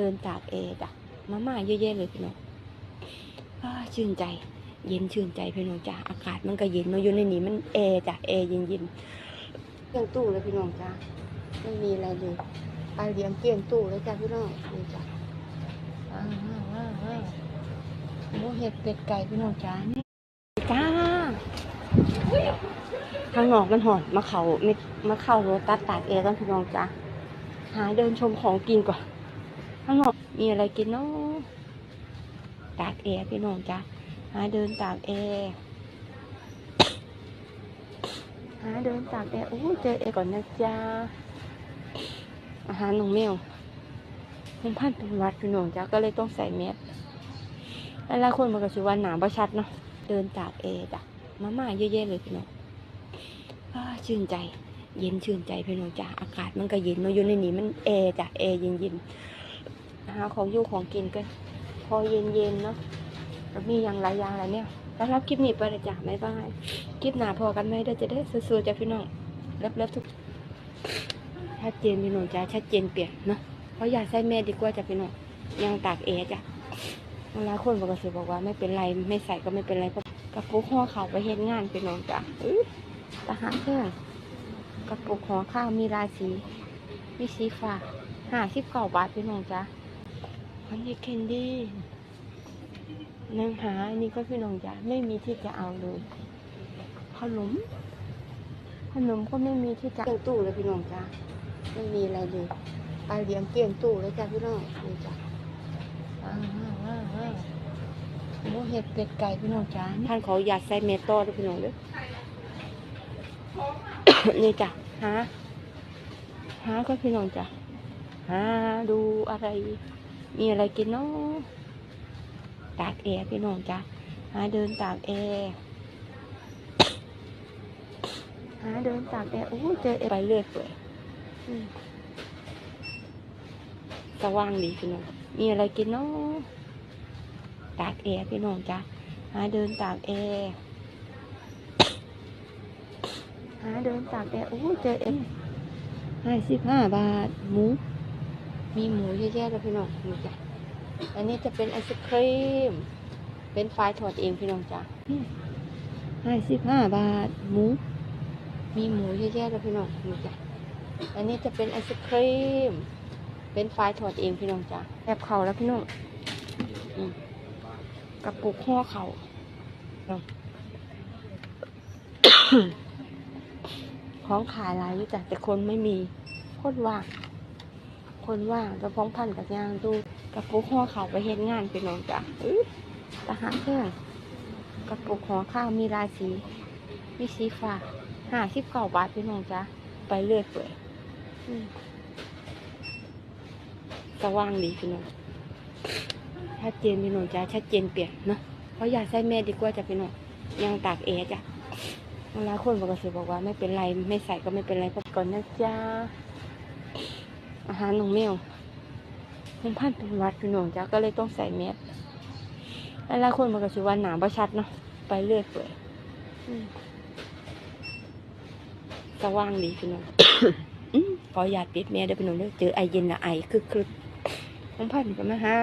เดินตากแอร์จ้ะมาม่าเยอะแยะเลยพี่น้องชื่นใจ เย็นชื่นใจพี่น้องจ้ะอากาศมันก็เย็นเนาะอยู่ในนี้มันแอร์จ้ะแอร์เย็นเย็นเครื่องตู้เลยพี่น้องจ้ะไม่มีอะไรเลยไปเลี้ยงเกียงตู้เลยจ้ะพี่น้องนี่จ้ะว้าวว้าวว้าวว้าวหมูเห็ดเป็ดไก่พี่น้องจ้านี่จ้าข้างนอกมันหอนมาเขาไม่มาเข้ารถตัดตากแอร์กันพี่น้องจ้าหาเดินชมของกินก่อน ข้างนอกมีอะไรกินเนาะตากแอร์พี่น้องจ้าหาเดินตากแอร์หาเดินตากแอร์โอ้เจอแอร์ก่อนนะจ้าอาหารน้องแมวผมพันเป็นวัดพี่น้องจ้าก็เลยต้องใส่แมสหลายคนมันก็ชื่อว่าหนาประชัดเนาะเดินตากแอร์จ้ะมาม่าเยอะแยะเลยพี่น้องอ้าชื่นใจ เย็นชื่นใจพี่น้องจ้าอากาศมันก็เย็นเนาะอยู่ในนี้มันแอร์จ้ะแอร์เย็นเย็นๆ หาของอยู่ของกินกัน พอเย็นเย็นๆเนาะแล้วมีอย่างหลายอย่างไรเนี่ยแล้วรับคลิปนี้ไปเลยจ้ะบ๊ายบายคลิปหนาพอกันไหมเดี๋ยวจะได้สู้ๆจ้ะพี่น้องเลิฟๆทุกชัดเจนพี่น้องจ้าชัดเจนเปลี่ยนเนาะเพราะอยากใส่แม่ดีกว่าจ้ะพี่น้องยังตากแอร์จ้ะเวลาคนบอกก็สิบอกว่าไม่เป็นไรไม่ใส่ก็ไม่เป็นไรเพราะกระปุกห่อเขาไปเฮ็ดงานพี่น้องจ้ะตาหาเครื่องกระปุกห่อข้าวมีลาสีมีสีฟ้าห้าสิบเก้าบาทพี่น้องจ้ะ อันนี้เคนดี้นางหาอันนี้ก็พี่น้องจ้ะไม่มีที่จะเอาเลยขนมขนมก็ไม่มีที่จะเกลี้ยงตู้เลยพี่น้องจ้ะไม่มีอะไรเลยไปเลี้ยงเกลี้ยงตู้เลยจ้ะพี่น้องนี่จ้ะว้าวว้าวว้าวว้าวหมูเห็ดเป็ดไก่พี่น้องจ้ะท่านเขาอยากใส่เมตโต้ด้วยพี่น้องเด้อนี่จ้ะหาหาก็พี่น้องจ้ะหาดูอะไร มีอะไรกินเนาะตากแอร์พี่น้องจ้ะหาเดินตากแอร์หาเดินตากแอร์โอ้เจอแอร์ไปเรื่อยเปื่อยอืมสว่างดีพี่น้องมีอะไรกินเนาะตากแอร์พี่น้องจ้ะหาเดินตากแอร์หาเดินตากแดดโอ้เจอเอ็มห้าสิบห้าบาทหมู มีหมูเยอะแยะเลยพี่น้องนี่จ้ะอันนี้จะเป็นไอศครีม เป็นไฟล์ถอดเองพี่น้องจ้ะห้าสิบห้าบาทหมู มีหมูเยอะแยะเลยพี่น้องนี่จ้ะอันนี้จะเป็นไอศครีม เป็นไฟล์ถอดเองพี่น้องจ้ะแอบเข่าแล้วพี่น้องอืมกระปุกห่อเข่าเนาะของขายหลายอยู่จ้ะแต่คนไม่มีคนว่าง คนว่างจะพ้องพันกับยางดูกระปุกห่อข้าไปเฮ็ดงานพี่น้องจ้ะอื้อตาหาเครื่องกระปุกห่อข้าวมีลายสีมีสีฟ้าห้าสิบเก้าบาทพี่น้องจ้ะไปเรื่อยเปื่อยสว่างดีพี่น้องชัดเจนพี่น้องจ้ะชัดเจนเปลี่ยนเนาะเพราะอยากใส่แม่ดีกว่าจ้ะพี่น้องยังตากแอร์จ้ะเวลาคนบอกก็สิบอกว่าไม่เป็นไรไม่ใส่ก็ไม่เป็นไรพราะก่อนนะจ้า อาหารน้องแมวผมพันเป็นหวัดพี่น้องจ้าก็เลยต้องใส่แมสหลายๆคนบอกก็สิว่าหนาประชัดเนาะไปเรื่อยเปื่อยอืมสว่างดีพี่น้องอืมขออยาตปิดแม่เด้อพี่น้องเด้อเจอไอเย็นละไอคึกคึกผมพันก็มาฮะ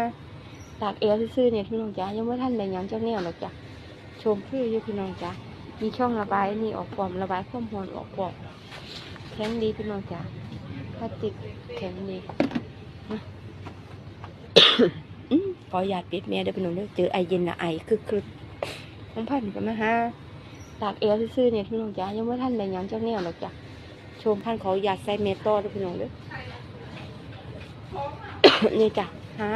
ตากเอวซื่อๆเนี่ยพี่น้องจ้ายังไม่ทันเลยยังเจ้าแนวหรอกจ้ะชมพื้อยู่พี่น้องจ้ามีช่องระบายนี่ออกปลอมระบายความร้อนออกปลอมแข็งดีพี่น้องจ๋า พลาสติกแข็งดีนะอื้อขออยาตปิดแม่เด้อพี่น้องเด้อเจอไอเย็นละไอคึกคึกผมพันก็มาฮะตากเอวซื่อๆเนี่ยพี่น้องจ๋ายังไม่ทันเลยยังเจ้าแนวหรอกจ้ะชมพันขออยาตใส่เมตโต้เด้อพี่น้องเด้อนี่จ้ะหา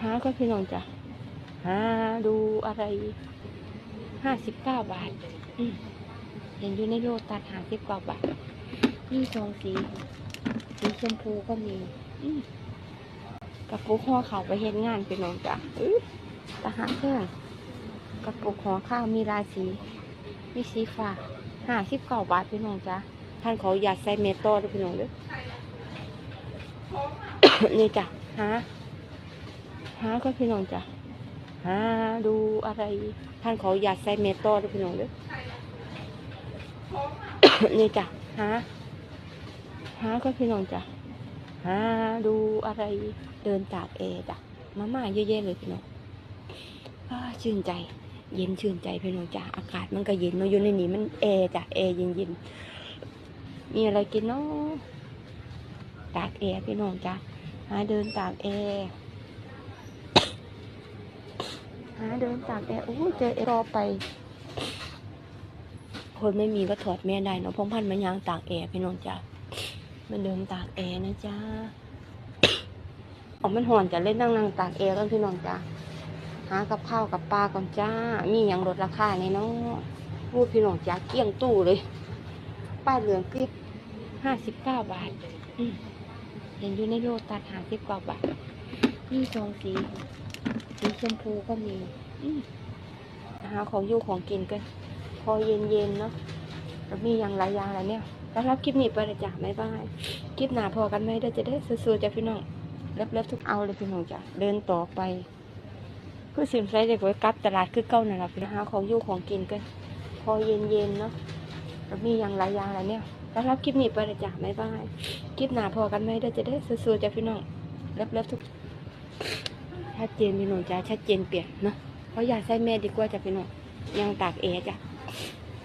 หาก็พี่น้องจ้ะหาดูอะไรห้าสิบเก้าบาทอืมเห็นอยู่ในโลตัดห้าสิบเก้าบาท มีสองสี สีชมพูก็มีอืกระปุกห่อข้าวไปเฮ็ดงานพี่น้องจ้ะตาหาเครื่องกระปุกห่อข้าวมีลายสีมีสีฟ้าห้าสิบเก้าบาทพี่น้องจ้ะท่านขออยากใส่เมตโต้ด้วยพี่น้องเด้วยนี่จ้ะหาหาก็พี่น้องจ้ะหาดูอะไร ท่านขออยากใส่เมตโต้ด้วยพี่น้องเด้อนี่จ้ะหา หาก็พี่น้องจ้ะหาดูอะไรเดินตากแอร์จ้ะมาม่าเยอะแยะเลยพี่น้องอชื่นใจ เย็นชื่นใจพี่น้องจ้ะอากาศมันก็เย็นเนาะอยู่ในนี้มันแอร์จ้ะแอร์เย็นๆมีอะไรกินเนาะตากแอร์พี่น้องจ้ะหาเดินตากแอร์หาเดินตากแอร์โอ้เจอแอรอไป คนไม่มีก็ถอดแม่ได้เนาะพงพันธุ์มันยางตากแอร์พี่น้องจ้ะ มันเดินตากแอร์นะจ้าออกมันห่อนจะเล่นนั่งนั่งตากแอร์กันพี่น้องจ้าหากับข้าวกับปลาก่อนจ้า มีอย่างลดราคาในเนาะพูดพี่น้องจ้าเกลี้ยงตู้เลย ป้าเหลืองกริบห้าสิบเก้าบาทเห็นอยู่ในโลตัดหาสิบเก้าบาทนี่สองสีสีชมพูก็มีหาของอยู่ของกินกัน พอเย็นๆเนาะแล้วมีอย่างหลายอย่างอะไรเนี่ย แล้วรับคลิปนี้ไปเลยจ้ะบ๊ายบายคลิปหน้าพอกันไหมเดี๋ยวจะได้สู้ๆจ้ะพี่น้องเล็บๆทุกเอาเลยพี่น้องจ้ะเดินต่อไปคือสิมไซเด็กไว้กลับตลาดคือเก้านั่นแหละพี่น้องหาของยู่ของกินกันพอเย็นๆเนาะแล้วมีอย่างหลายอย่างไรเนี่ยแล้วรับคลิปนี้ไปเลยจ้ะบ๊ายบายคลิปหน้าพอกันไหมเดี๋ยวจะได้สู้ๆจ้ะพี่น้องเล็บๆทุกชัดเจนพี่น้องจ้ะชัดเจนเปลี่ยนเนาะเพราะอยากใส่แม่ดีกว่าจ้ะพี่น้องยังตากเอจ้ะ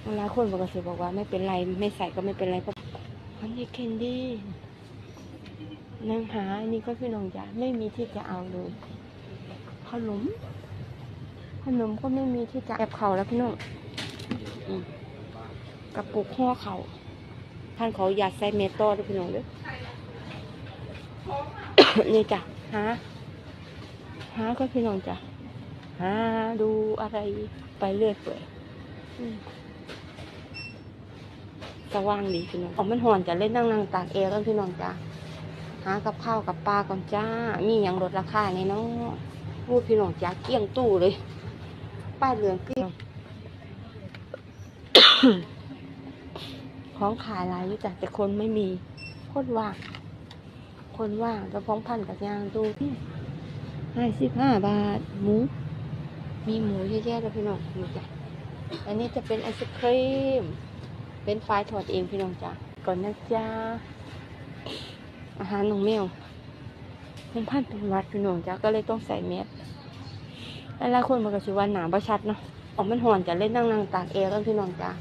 เวลาคนบอกสิบอกว่าไม่เป็นไรไม่ใส่ก็ไม่เป็นไรเพราะมันนี่เคนดี้นางหาอันนี้ก็พี่น้องจ๋าไม่มีที่จะเอาเลยขนมขนมก็ไม่มีที่จะแอบเขาแล้วพี่น้องอืมกระปุกห่อเขาท่านเขาอยากใส่เมตโต้ด้วยพี่น้องเด้วยนี่จ้ะหาหาก็พี่น้องจ้ะหาดูอะไรไปเรื่อยเปื่อยอืม สว่างดีพี่น้องออกมันห่อนจะเล่นนั่งนั่งตากแอร์กันพี่น้องจ้าหากับข้าวกับปลาก่อนจ้า มีอย่างลดราคาในเนาะพูดพี่น้องจ้าเกลี้ยงตู้เลย ป้ายเหลืองเกลี้ยงของขายหลายอยู่จ้ะแต่คนไม่มีคนว่าง คนว่างจะพ้องพันกับยางดูห้าสิบห้าบาทหมู มีหมูเยอะแยะเลยพี่น้องนี่จ้ะอันนี้จะเป็นไอศครีม เป็นไฟล์ถอดเองพี่น้องจ้าก่อนนะจ้าอาหารน้องแมวคงพันเป็นวัดพี่น้องจ้าก็เลยต้องใส่แมสหลายๆคนมันก็ชิว่าหนาประชัดเนาะออกมันห่อนจะเล่นนั่งนั่งตากแอร์กันพี่น้องจ้า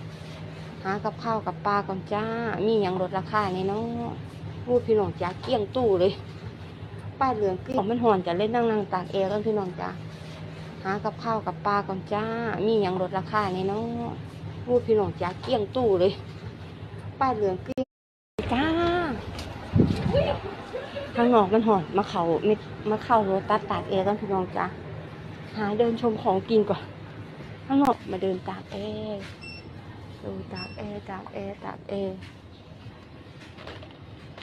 หากับข้าวกับปลาก่อนจ้า มีอย่างลดราคาในเนาะพูดพี่น้องจ้าเกลี้ยงตู้เลยป้ายเหลืองเกลี้ยงออกมันห่อนจะเล่นนั่งนั่งตากแอร์กันพี่น้องจ้าหากับข้าวกับปลาก่อนจ้ามีอย่างลดราคาในเนาะ พูดพี่น้องจ้าเกลี้ยงตู้เลย ป้ายเหลืองเกลี้ยงจ้าข้างนอกมันหอนมาเขามิดมาเข้ารถตัดตากแอร์กันพี่น้องจ้าหาเดินชมของกินก่อนข้างนอกมาเดินตากแอร์ดูตากแอร์ตากแอร์ตากแอร์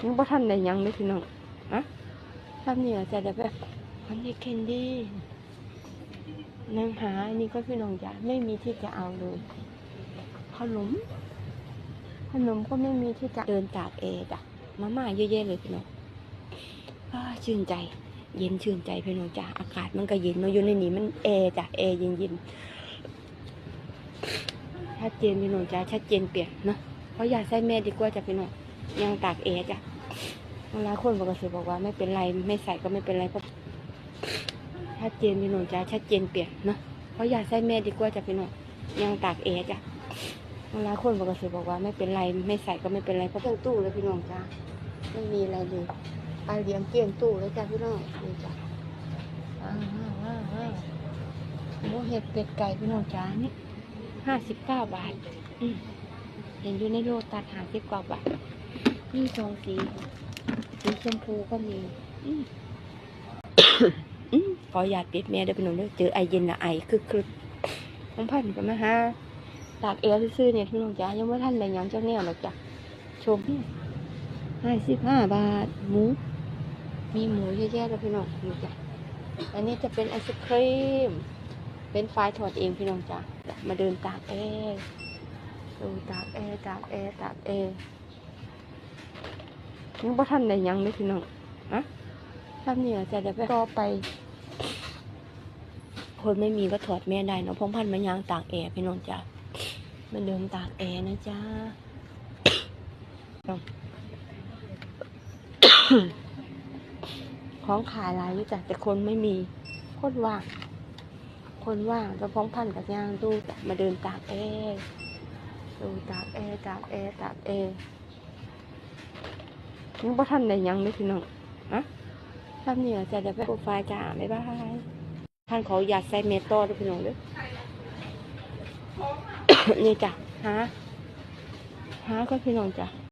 ยังบ่ทันได้ยังเลยพี่น้องอะทำเนี่ยจะได้แบบมันนี่เคนดี้นางหาอันนี้ก็พี่น้องจ้าไม่มีที่จะเอาเลย ขนม ขนมก็ไม่มีที่จะเดินตากแอจ้ะมาม่าเยอะแยะเลยพี่น้องชื่นใจ เย็นชื่นใจพี่น้องจ้ะอากาศมันก็เย็นเนาอยู่ในนี้มันแอจ้ะแอเย็นๆชัดเจนพี่น้องจ้ะชัดเจนเปลี่ยนเนาะเพราะอยากใส่แม่ดีกว่าจ้ะพี่น้องยังตากแอจ้ะเวลาคนบอกกระสิบอกว่าไม่เป็นไรไม่ใส่ก็ไม่เป็นไรเพราะชัดเจนพี่น้องจ้ะชัดเจนเปลี่ยนเนาะเพราะอยากใส่แม่ดีกว่าจ้ะพี่น้องยังตากแอจ้ะ เวลาคนบอกสิบอกว่าไม่เป็นไรไม่ใส่ก็ไม่เป็นไรเพราะเกลี้ยงตู้เลยพี่น้องจ้าไม่มีอะไรเลยปลาเลี้ยงเกลี้ยงตู้เลยจ้าพี่น้องนี่จ้าว้าวว้าวว้าวว้าวหมูเห็ดเป็ดไก่พี่น้องจ้านี่ห้าสิบเก้าบาทอืมเห็นอยู่ในโลตัดหาสิบกว่าบาทนี่สองสีสีชมพูก็มีอืมอืมขออยาตปิดแม่เด้อพี่น้องเด้อเจอไอเย็นละไอคือคือของพันกันมาฮะ ตากเอลซื่อเนี่ยพี่น้องจ๋ายังไม่ทันเลยยังเจ้าแนวหรอกจ้ะชมห้าสิบห้าบาทหมู มีหมูเยอะแยะเลยพี่น้องนี่จ้ะอันนี้จะเป็นไอศครีม เป็นไฟถอดเองพี่น้องจ๋ามาเดินตากแอร์ดูตากแอร์ตากแอร์ตากแอร์ยังไม่ทันเลยยังเลยพี่น้องอะทำเนี่ยจะได้ไปต่อไป คนไม่มีก็ถอดแม่ได้เนาะพงพันมันยางตากแอร์พี่น้องจ้า มันเดินตากแอร์นะจ้าของขายหลายอยู่จ้ะแต่คนไม่มีโคตรว่างคนว่างจะพ้องพันกับยางดูจ้ะมาเดินตากแอร์ดูตากแอร์ตากแอร์ตากแอร์ยังบ่ทันได้ยังเลยพี่น้องอะทำเนี่ยจะได้ไปโปรไฟล์จ้าบ๊ายบายท่านขออยากใส่เมตโต้ด้วยพี่น้องด้วย นี่จ้ะหาหาก็พี่น้องจ้ะ